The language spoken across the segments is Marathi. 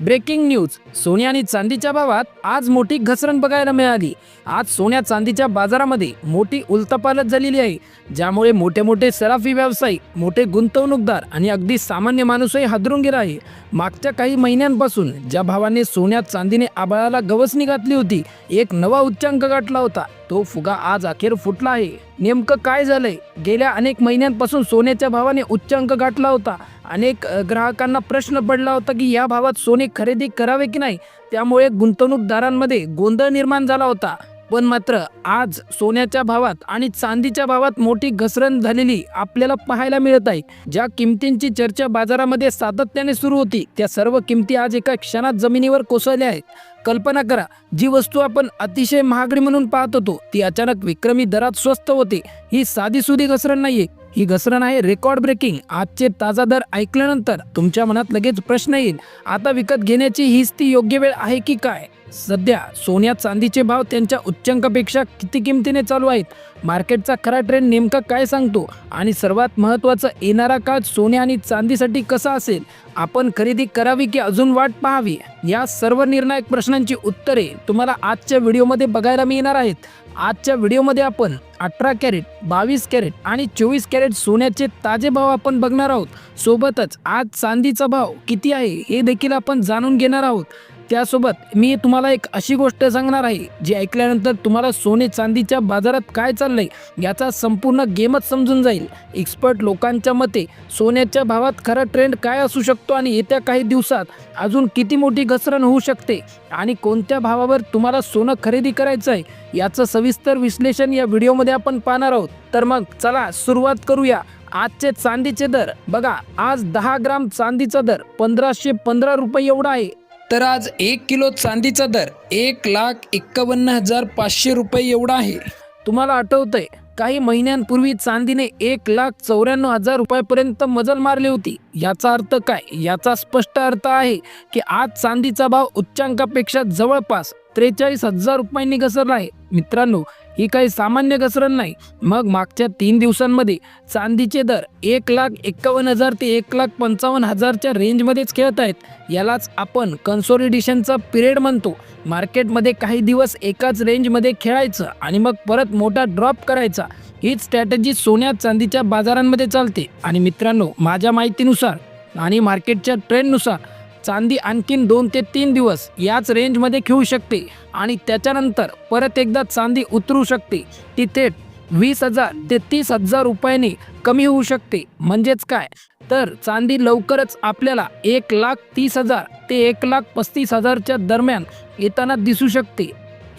Breaking news. सोन्या आणि चांदीच्या भावात आज मोठी घसरण बघायला मिळाली. आज सोन्या चांदीच्या बाजारामध्ये मोठी उलतापालत झालेली आहे. ज्यामुळे मोठे मोठे सराफी व्यावसायिक मोठे गुंतवणूकदार आणि अगदी सामान्य माणूसही हादरून गेला आहे. मागच्या काही महिन्यांपासून ज्या भावाने सोन्या चांदीने आबाळाला गवसणी घातली होती एक नवा उच्चांक गाठला होता. तो फुगा आज अखेर फुटला आहे. नेमकं काय झालंय? गेल्या अनेक महिन्यांपासून सोन्याच्या भावाने उच्चांक गाठला होता. अनेक ग्राहकांना प्रश्न पडला होता की या भावात सोने खरेदी करावे की नाही? त्यामुळे गुंतवणूकदारांमध्ये गोंधळ निर्माण झाला होता. पण मात्र आज सोन्याच्या भावात आणि चांदीच्या भावात मोठी घसरण झालेली आपल्याला पाहायला मिळत आहे. ज्या किमतींची चर्चा बाजारामध्ये सातत्याने सुरू होती त्या सर्व किमती आज एका क्षणात जमिनीवर कोसळल्या आहेत. कल्पना करा जी वस्तू आपण अतिशय महागडी म्हणून पाहत होतो ती अचानक विक्रमी दरात स्वस्त होते. ही साधीसुधी घसरण नाहीये. ही घसरण आहे रेकॉर्ड ब्रेकिंग. आजचे ताजा दर ऐकल्यानंतर तुमच्या मनात लगेच प्रश्न येईल. आता विकत घेण्याची हीच ती योग्य वेळ आहे की काय? सध्या सोन्या चांदीचे भाव त्यांच्या उच्चांकापेक्षा किती किमतीने चालू आहेत? मार्केटचा खरा ट्रेंड नेमका काय सांगतो? आणि सर्वात महत्त्वाचं येणारा काळ सोने आणि चांदीसाठी कसा असेल? आपण खरेदी करावी की अजून वाट पाहावी? या सर्व निर्णायक प्रश्नांची उत्तरे तुम्हाला आजच्या व्हिडिओमध्ये बघायला मिळणार आहेत. आजच्या व्हिडिओमध्ये आपण अठरा कॅरेट बावीस कॅरेट आणि चोवीस कॅरेट सोन्याचे ताजे भाव आपण बघणार आहोत. सोबतच आज चांदीचा भाव किती आहे हे देखील आपण जाणून घेणार आहोत. त्यासोबत मी तुम्हाला एक अशी गोष्ट सांगणार आहे जी ऐकल्यानंतर तुम्हाला सोने चांदीच्या बाजारात काय चाललंय याचा संपूर्ण गेमच समजून जाईल. एक्सपर्ट लोकांच्या मते सोन्याच्या भावात खरा ट्रेंड काय असू शकतो आणि येत्या काही दिवसात अजून किती मोठी घसरण होऊ शकते आणि कोणत्या भावावर तुम्हाला सोनं खरेदी करायचं आहे याचं सविस्तर विश्लेषण या व्हिडिओमध्ये आपण पाहणार आहोत. तर मग चला सुरुवात करूया. आजचे चांदीचे दर. बघा आज दहा ग्राम चांदीचा दर पंधराशे पंधरा रुपये एवढा आहे. तर आज एक किलो चांदीचा दर एक लाख एक्कावन्न हजार पाचशे रुपये एवढा आहे. तुम्हाला आठवतंय काही महिन्यांपूर्वी चांदीने एक लाख चौऱ्याण्णव हजार रुपयापर्यंत मजल मारली होती. याचा अर्थ काय? याचा स्पष्ट अर्थ आहे की आज चांदीचा भाव उच्चांकापेक्षा जवळपास त्रेचाळीस हजार रुपयांनी घसरला आहे. मित्रांनो ही काही सामान्य घसरण नाही. मग मागच्या तीन दिवसांमध्ये चांदीचे दर एक लाख एक्कावन्न हजार ते एक लाख पंचावन्न हजारच्या रेंजमध्येच खेळत आहेत. यालाच आपण कन्सोलिडेशनचा पिरियड म्हणतो. मार्केटमध्ये काही दिवस एकाच रेंजमध्ये खेळायचं आणि मग परत मोठा ड्रॉप करायचा. हीच स्ट्रॅटजी सोन्या चांदीच्या बाजारांमध्ये चालते. आणि मित्रांनो माझ्या माहितीनुसार आणि मार्केटच्या ट्रेंडनुसार चांदी आणखीन दोन ते तीन दिवस याच रेंजमध्ये खेळू शकते. आणि त्याच्यानंतर परत एकदा चांदी उतरू शकते. ती थेट वीस हजार ते तीस हजार रुपयांनी कमी होऊ शकते. म्हणजेच काय? तर चांदी लवकरच आपल्याला एक लाख तीस हजार ते एक लाख पस्तीस हजारच्या दरम्यान येताना दिसू शकते.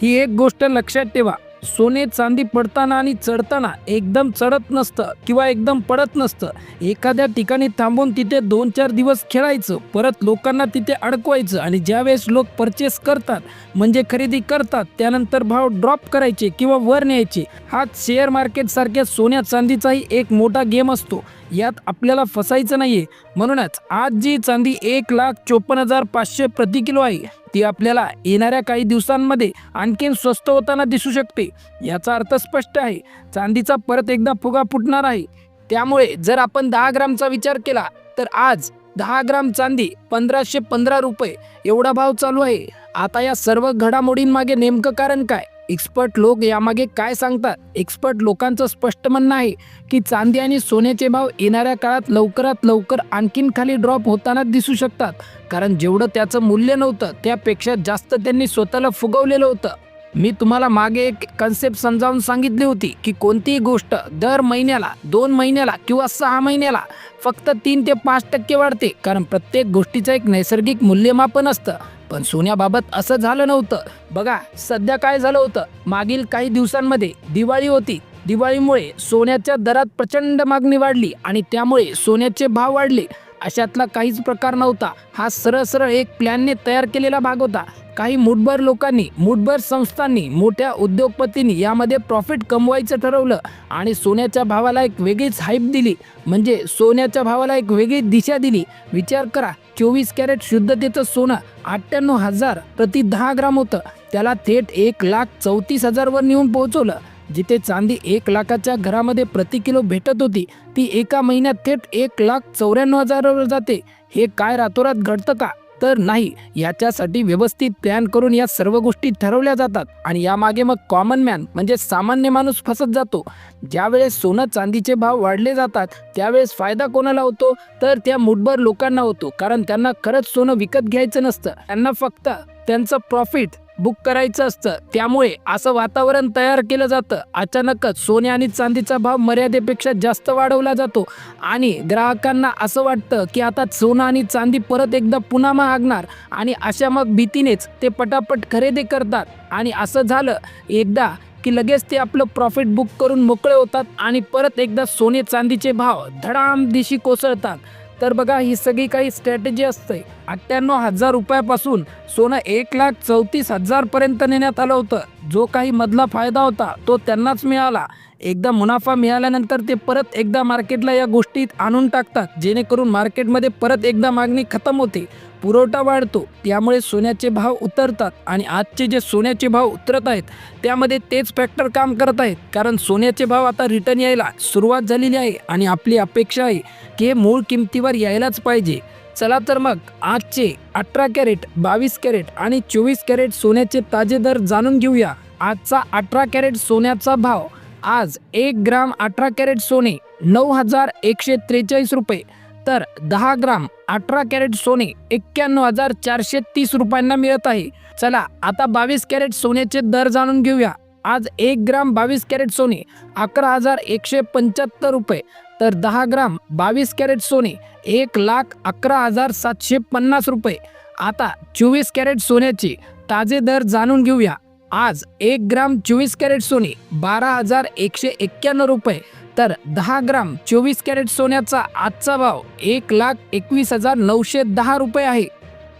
ही एक गोष्ट लक्षात ठेवा. सोने चांदी पडताना आणि चढताना एकदम चढत नसतं किंवा एकदम पडत नसतं. एखाद्या ठिकाणी थांबून तिथे दोन चार दिवस खेळायचं परत लोकांना तिथे अडकवायचं आणि ज्यावेळेस लोक परचेस करतात म्हणजे खरेदी करतात त्यानंतर भाव ड्रॉप करायचे किंवा वर न्यायचे. हा शेअर मार्केटसारख्या सोन्या चांदीचाही एक मोठा गेम असतो. यात आपल्याला फसायचं नाहीये. म्हणूनच आज जी चांदी एक लाख चोपन्न हजार पाचशे प्रति किलो आहे. ती आपल्याला येणाऱ्या काही दिवसांमध्ये आणखीन स्वस्त होताना दिसू शकते. याचा अर्थ स्पष्ट आहे. चांदीचा परत एकदा फुगा फुटणार आहे. त्यामुळे जर आपण दहा ग्रामचा विचार केला तर आज दहा ग्राम चांदी पंधराशे पंधरा रुपये एवढा भाव चालू आहे. आता या सर्व घडामोडींमागे नेमकं कारण काय? एक्सपर्ट लोक यामागे काय सांगतात? एक्सपर्ट लोकांचं स्पष्ट म्हणणं आहे की चांदी आणि सोन्याचे भाव येणाऱ्या काळात लवकरात लवकर आणखीन खाली ड्रॉप होताना दिसू शकतात. कारण जेवढं त्याचं मूल्य नव्हतं त्यापेक्षा जास्त त्यांनी स्वतःला फुगवलेलं होतं. मी तुम्हाला मागे एक कन्सेप्ट समजावून सांगितली होती की कोणतीही गोष्ट दर महिन्याला दोन महिन्याला किंवा सहा महिन्याला फक्त तीन ते पाच टक्के वाढते. कारण प्रत्येक गोष्टीचं एक नैसर्गिक मूल्यमापन असतं. पण सोन्याबाबत असं झालं नव्हतं. बघा सध्या काय झालं होतं? मागील काही दिवसांमध्ये दिवाळी होती. दिवाळीमुळे सोन्याच्या दरात प्रचंड मागणी वाढली आणि त्यामुळे सोन्याचे भाव वाढले. अशातला काहीच प्रकार नव्हता. हा सरळ सरळ एक प्लॅनने तयार केलेला भाग होता. काही मुठभर लोकांनी मुठभर संस्थांनी मोठ्या उद्योगपतींनी यामध्ये प्रॉफिट कमवायचं ठरवलं आणि सोन्याच्या भावाला एक वेगळीच हाईप दिली. म्हणजे सोन्याच्या भावाला एक वेगळी दिशा दिली. विचार करा चोवीस कॅरेट शुद्धतेचं सोनं अठ्ठ्याण्णव हजार प्रति दहा ग्राम होतं. त्याला थेट एक लाख चौतीस हजारवर नेऊन पोहोचवलं. जिथे चांदी एक लाखाच्या घरामध्ये प्रति किलो भेटत होती ती एका महिन्यात थेट एक लाख चौऱ्याण्णव हजारावर जाते. हे काय रातोरात घडतं का? तर नाही याच्यासाठी व्यवस्थित प्लॅन करून या सर्व गोष्टी ठरवल्या जातात आणि यामागे मग कॉमन मॅन म्हणजे सामान्य माणूस फसत जातो. ज्यावेळेस सोनं चांदीचे भाव वाढले जातात त्यावेळेस फायदा कोणाला होतो? तर त्या मुठभर लोकांना होतो कारण त्यांना खरंच सोनं विकत घ्यायचं नसतं. त्यांना फक्त त्यांचं प्रॉफिट बुक करायचं असतं. त्यामुळे असं वातावरण तयार केलं जातं. अचानकच सोने आणि चांदीचा भाव मर्यादेपेक्षा जास्त वाढवला जातो आणि ग्राहकांना असं वाटतं की आता सोनं आणि चांदी परत एकदा पुन्हा महागणार आणि अशा मग भीतीनेच ते पटापट खरेदी करतात. आणि असं झालं एकदा की लगेच ते आपलं प्रॉफिट बुक करून मोकळे होतात आणि परत एकदा सोने चांदीचे भाव धडाम दिशी कोसळतात. तर बघा ही सगळी काही स्ट्रॅटेजी असते. अठ्ठ्याण्णव हजार रुपयापासून सोनं एक लाख चौतीस हजारपर्यंत नेण्यात आलं होतं. जो काही मधला फायदा होता तो त्यांनाच मिळाला. एकदा मुनाफा मिळाल्यानंतर ते परत एकदा मार्केटला या गोष्टीत आणून टाकतात जेणेकरून मार्केटमध्ये परत एकदा मागणी खतम होते. पुरवठा वाढतो त्यामुळे सोन्याचे भाव उतरतात आणि आजचे जे सोन्याचे भाव उतरत आहेत त्यामध्ये तेच फॅक्टर काम करत आहेत. कारण सोन्याचे भाव आता रिटर्न यायला सुरुवात झालेली आहे आणि आपली अपेक्षा आहे की हे मूळ किमतीवर यायलाच पाहिजे. चला तर मग आजचे अठरा कॅरेट बावीस कॅरेट आणि चोवीस कॅरेट सोन्याचे ताजे दर जाणून घेऊया. आजचा अठरा कॅरेट सोन्याचा भाव आज एक ग्राम अठरा कॅरेट सोने नऊ हजार एकशे त्रेचाळीस रुपये तर दहा ग्राम अठरा कॅरेट सोने एक्क्याण्णव हजार चारशे तीस रुपयांना मिळत आहे. चला आता बावीस कॅरेट सोन्याचे दर जाणून घेऊया. आज एक ग्राम बावीस कॅरेट सोने अकरा हजार एकशे पंच्याहत्तर रुपये तर दहा ग्राम बावीस कॅरेट सोने एक लाख अकरा हजार सातशे पन्नास रुपये. आता चोवीस कॅरेट सोन्याचे ताजे दर जाणून घेऊया. आज एक ग्राम चोवीस कॅरेट सोने बारा हजार एकशे एक्क्याण्णव रुपये तर दहा ग्राम चोवीस कॅरेट सोन्याचा आजचा भाव एक लाख एकवीस हजार नऊशे दहा रुपये आहे.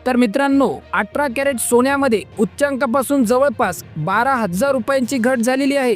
तर मित्रांनो अठरा कॅरेट सोन्यामध्ये उच्चांकापासून जवळपास बारा हजार रुपयांची घट झालेली आहे.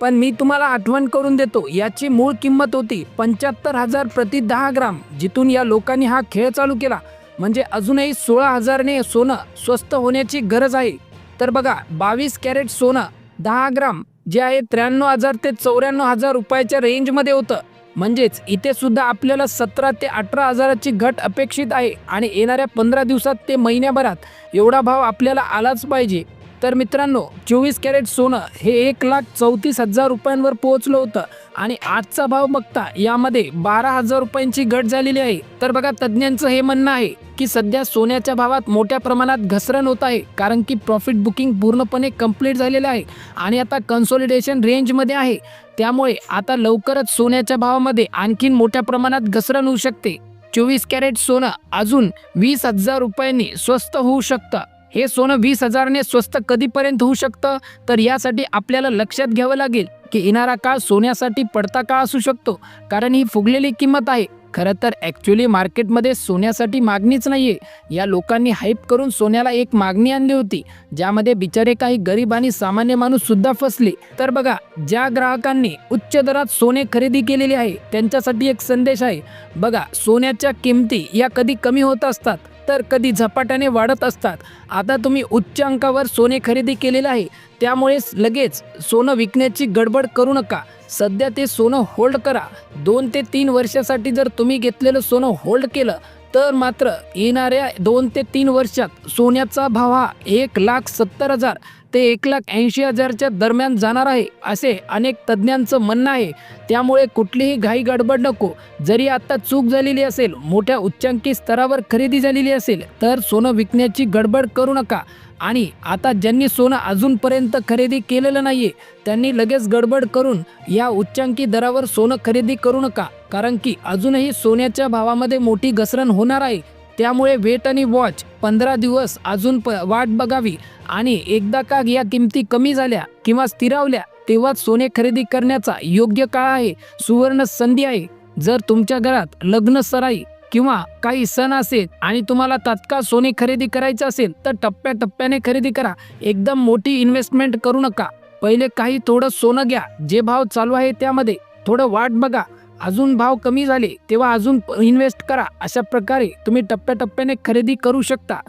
पण मी तुम्हाला आठवण करून देतो याची मूळ किंमत होती पंच्याहत्तर हजार प्रति दहा ग्राम जिथून या लोकांनी हा खेळ चालू केला. म्हणजे अजूनही सोळा हजारने सोनं स्वस्त होण्याची गरज आहे. तर बघा बावीस कॅरेट सोनं दहा ग्राम जे आहे त्र्याण्णव हजार ते चौऱ्याण्णव हजार रुपयाच्या रेंजमध्ये होतं. म्हणजेच इथे सुद्धा आपल्याला सतरा ते अठरा हजाराची घट अपेक्षित आहे आणि येणाऱ्या पंधरा दिवसात ते महिन्याभरात एवढा भाव आपल्याला आलाच पाहिजे. तर मित्रांनो चोवीस कॅरेट सोनं हे एक लाख चौतीस हजार रुपयांवर पोहोचलं होतं आणि आजचा भाव बघता यामध्ये बारा हजार रुपयांची घट झालेली आहे. तर बघा तज्ज्ञांचं हे म्हणणं आहे की सध्या सोन्याच्या भावात मोठ्या प्रमाणात घसरण होत आहे कारण की प्रॉफिट बुकिंग पूर्णपणे कंप्लीट झालेलं आहे आणि आता कन्सोलिडेशन रेंजमध्ये आहे. त्यामुळे आता लवकरच सोन्याच्या भावामध्ये आणखीन मोठ्या प्रमाणात घसरण होऊ शकते. चोवीस कॅरेट सोनं अजून वीस हजार रुपयांनी स्वस्त होऊ शकतं. हे सोनं वीस हजारने स्वस्त कधीपर्यंत होऊ शकतं? तर यासाठी आपल्याला लक्षात घ्यावं लागेल की येणारा काळ सोन्यासाठी पडता काळ असू शकतो? कारण ही फुगलेली किंमत आहे. खरं तर ॲक्च्युली मार्केटमध्ये सोन्यासाठी मागणीच नाही आहे या लोकांनी हाईप करून सोन्याला एक मागणी आणली होती ज्यामध्ये बिचारे काही गरीब आणि सामान्य माणूस सुद्धा फसले. तर बघा ज्या ग्राहकांनी उच्च दरात सोने खरेदी केलेले आहे त्यांच्यासाठी एक संदेश आहे. बघा सोन्याच्या किमती या कधी कमी होत असतात? तर कधी झपाट्याने वाढत असतात. आता तुम्ही उच्च अंकावर सोने खरेदी केलेलं आहे. त्यामुळे लगेच सोनं विकण्याची गडबड करू नका. सध्या ते सोनं होल्ड करा. दोन ते तीन वर्षासाठी जर तुम्ही घेतलेलं सोनं होल्ड केलं तर मात्र येणाऱ्या दोन ते तीन वर्षात सोन्याचा भाव हा एक लाख सत्तर हजार ते एक लाख ऐंशी हजारच्या दरम्यान जाणार आहे असे अनेक तज्ज्ञांचं म्हणणं आहे. त्यामुळे कुठलीही घाई गडबड नको. जरी आता चूक झालेली असेल मोठ्या उच्चांकी स्तरावर खरेदी झालेली असेल तर सोनं विकण्याची गडबड करू नका. आणि आता ज्यांनी सोनं अजूनपर्यंत खरेदी केलेलं नाही त्यांनी लगेच गडबड करून या उच्चांकी दरावर सोनं खरेदी करू नका. कारण की अजूनही सोन्याच्या भावामध्ये मोठी घसरण होणार आहे. त्यामुळे वेट आणि वॉच पंधरा दिवस अजून प वाट बघावी. आणि एकदा का या किमती कमी झाल्या किंवा स्थिरावल्या तेव्हाच सोने खरेदी करण्याचा योग्य काळ आहे सुवर्ण संधी आहे. जर तुमच्या घरात लग्न सराई किंवा काही सण असेल आणि तुम्हाला तात्काळ सोने खरेदी करायचं असेल तर टप्प्याटप्प्याने खरेदी करा. एकदम मोठी इन्व्हेस्टमेंट करू नका. पहिले काही थोडं सोनं घ्या. जे भाव चालू आहे त्यामध्ये थोडं वाट बघा. अजून भाव कमी झाले तेव्हा अजून इन्व्हेस्ट करा. अशा प्रकारे तुम्ही टप्प्याटप्प्याने खरेदी करू शकता.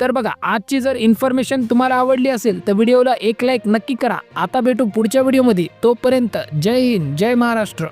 तर बघा आजची जर इन्फॉर्मेशन तुम्हाला आवडली असेल तर व्हिडिओला एक लाईक नक्की करा. आता भेटू पुढच्या व्हिडिओमध्ये तोपर्यंत जय हिंद जय महाराष्ट्र.